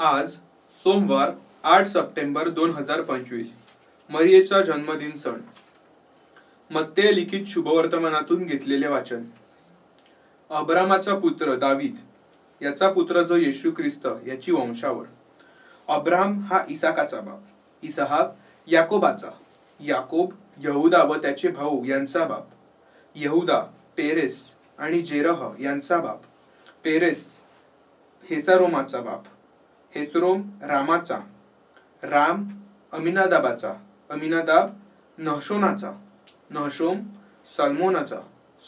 आज सोमवार आठ सप्टेंबर दोन हजार पंचवीस मरियेचा जन्मदिन सण. मत्ते लिखित शुभवर्तमानातून घेतलेले वाचन. अब्रामाचा पुत्र दावीद याचा पुत्र जो येशू ख्रिस्त याची वंशावळ. अब्राम हा इसाकाचा बाप इसहाक याकोबाचा याकोब यहुदा व त्याचे भाऊ यांचा बाप. यहुदा पेरेस आणि जेरह यांचा बाप. पेरेस हेसारोमाचा बाप. हेसरोम रामाचा राम अमिनादाबाचा अमिनादाब नहशोनाचा नहशोम सलमोनाचा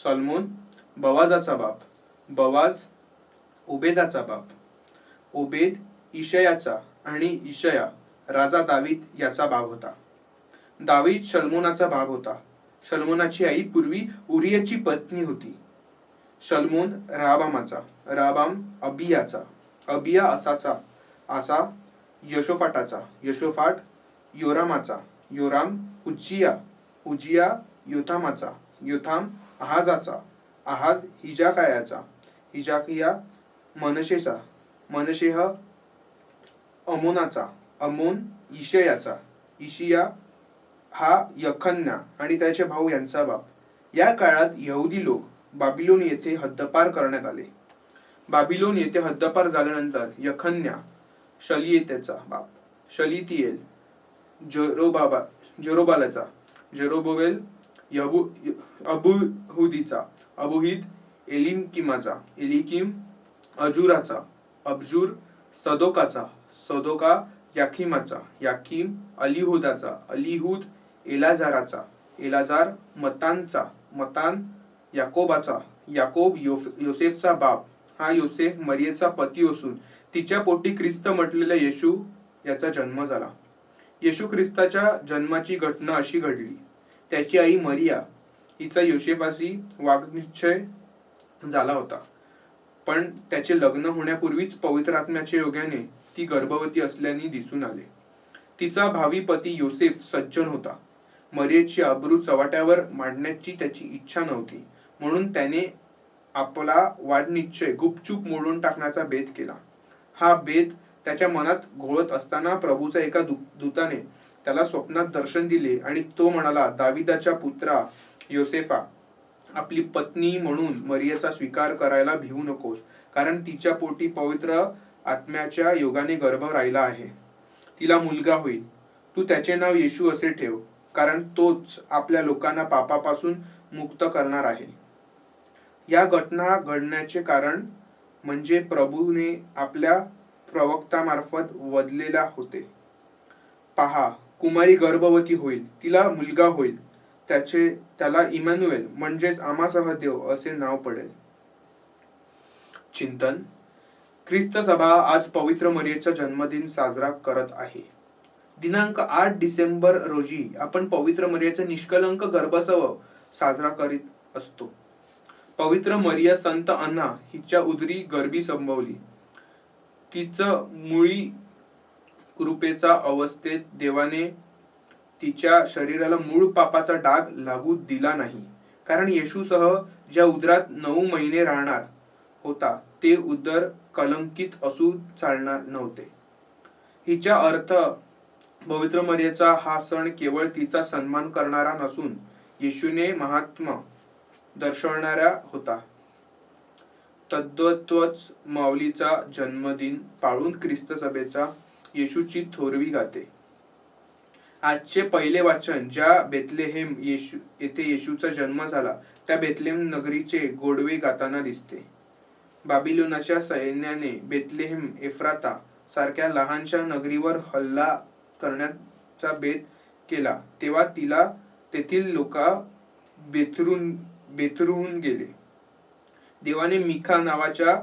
सलमोन बवाजाचा बाप बवाज ओबेदाचा बाप ओबेद इशयाचा आणि इशया राजा दावीद याचा बाप होता. दावीद शलमोनाचा बाप होता. शलमोनाची आई पूर्वी उरियाची पत्नी होती. शल्मोन राबामाचा राबाम अबियाचा अबिया असाचा असा यशोफाटाचा यशोफाट योरामाचा योराम उज्जिया उजिया योथामाचा योथाम आहाजाचा आहाज हिजाकायाचा हिजाकिया मनशेचा मनशेह अमोनाचा अमोन इशयाचा इशिया हा यखन्या आणि त्याचे भाऊ यांचा बाप. या काळात यहुदी लोक बाबिलोन येथे हद्दपार करण्यात आले. बाबिलोन येथे हद्दपार झाल्यानंतर यखन्या शलियतेचा बाप. शलितियेल जरोबाबा जरोबालाचा जरोबोवेल यबु अबुहुदीचा अबुहिद एलिमकिमाचा एलिकिम अजुराचा अबजूर सदोकाचा सदोका याखिमाचा याखिम अलिहुदाचा अलिहुद एलाजाराचा एलाजार मतांचा मतान याकोबाचा याकोब योसेफचा बाप. हा योसेफ मरियेचा पती असून तिच्या पोटी ख्रिस्त म्हटलेल्या येशू याचा जन्म झाला. येशू ख्रिस्ताच्या जन्माची घटना अशी घडली. त्याची आई मरिया हिचा योसेफाशी वागनिश्चय झाला होता. पण त्याचे लग्न होण्यापूर्वीच पवित्र आत्म्याच्या योगाने ती गर्भवती असल्याने दिसून आले. तिचा भावी पती योसेफ सज्जन होता. मरियेची अब्रू चव्हाट्यावर मांडण्याची त्याची इच्छा नव्हती. म्हणून त्याने आपला वाढनिश्चय गुपचूप मोडून टाकण्याचा बेत केला. हा बेद त्याच्या मनात घोळत असताना प्रभूचा एका दूताने त्याला स्वप्नात दर्शन दिले आणि तो म्हणाला दाविदाच्या पुत्रा योसेफा आपली पत्नी म्हणून मरियेचा स्वीकार करायला भिवू नकोस कारण तिच्या पोटी पवित्र आत्म्याच्या योगाने गर्भ राहिला आहे. तिला मुलगा होईल. तू त्याचे नाव येशू असे ठेव कारण तोच आपल्या लोकांना पापापासून मुक्त करणार आहे. या घटना घडण्याचे कारण म्हणजे प्रभूने आपल्या प्रवक्तामार्फत वदलेला होते. पहा कुमारी गर्भवती होईल तिला मुलगा होईल त्याचे त्याला इमॅन्युएल म्हणजेच आमासह देव असे नाव पडेल. चिंतन. ख्रिस्त सभा आज पवित्र मरियेचा जन्मदिन साजरा करत आहे. दिनांक आठ डिसेंबर रोजी आपण पवित्र मरियेचा निष्कलंक गर्भसव साजरा करीत असतो. पवित्र मरिया संत अन्ना हिच्या उदरी गर्भी संभवली. तिचं मुळी कृपेचा अवस्थेत देवाने तिच्या शरीराला मूळ पापाचा डाग लागू दिला नाही. कारण येशूसह ज्या उदरात नऊ महिने राहणार होता ते उदर कलंकित असू चालणार नव्हते. हिच्या अर्थ पवित्र मर्याचा हा सण केवळ तिचा सन्मान करणारा नसून येशूने महात्मा दर्शवणारा होता. तद्वत्वच माऊलीचा जन्मदिन पाळून ख्रिस्त सभेचा येशूची थोरवी गाते. आजचे पहिले वाचन ज्या बेतलेहेम येशू येथे येशूचा जन्म झाला त्या बेतलेहेम नगरीचे गोडवे गाताना दिसते. बाबिलोनाच्या सैन्याने बेतलेहेम एफ्राता सारख्या लहानशा नगरीवर हल्ला करण्याचा बेत केला तेव्हा तिला तेथील लोका बेथरून बेतरून गेले. देवाने मिखा नावाच्या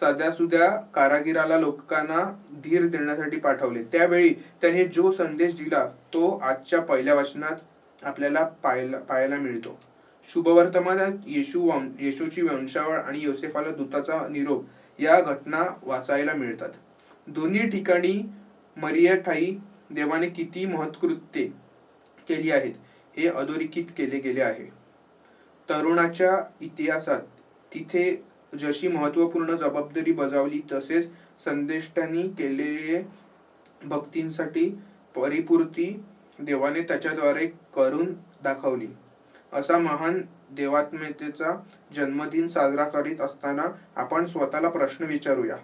सध्यासुद्या कारागिराला लोकांना धीर देण्यासाठी पाठवले. त्यावेळी त्याने जो संदेश दिला तो आजच्या पहिल्या वाचनात आपल्याला पाहायला पाहायला मिळतो. शुभवर्तमानात येशू येशूची वंशावळ आणि योसेफाला दूताचा निरोप या घटना वाचायला मिळतात. दोन्ही ठिकाणी मरिया ठाई देवाने किती महत्कृत्ये केली आहेत हे अधोरेखित केले गेले आहे. तरुणाच्या इतिहासात तिथे जशी महत्त्वपूर्ण जबाबदारी बजावली तसेच संदेष्टांनी केलेले भक्तींसाठी परिपूर्ती देवाने त्याच्याद्वारे करून दाखवली. असा महान देवात्मेतेचा जन्मदिन साजरा करीत असताना आपण स्वतःला प्रश्न विचारूया.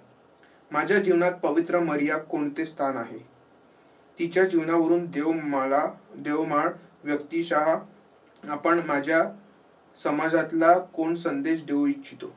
माझ्या जीवनात पवित्र मर्या कोणते स्थान आहे? तिच्या जीवनावरून देव मला देवमाळ व्यक्तिशः आपण माझ्या समाजातला कोण संदेश देऊ इच्छितो?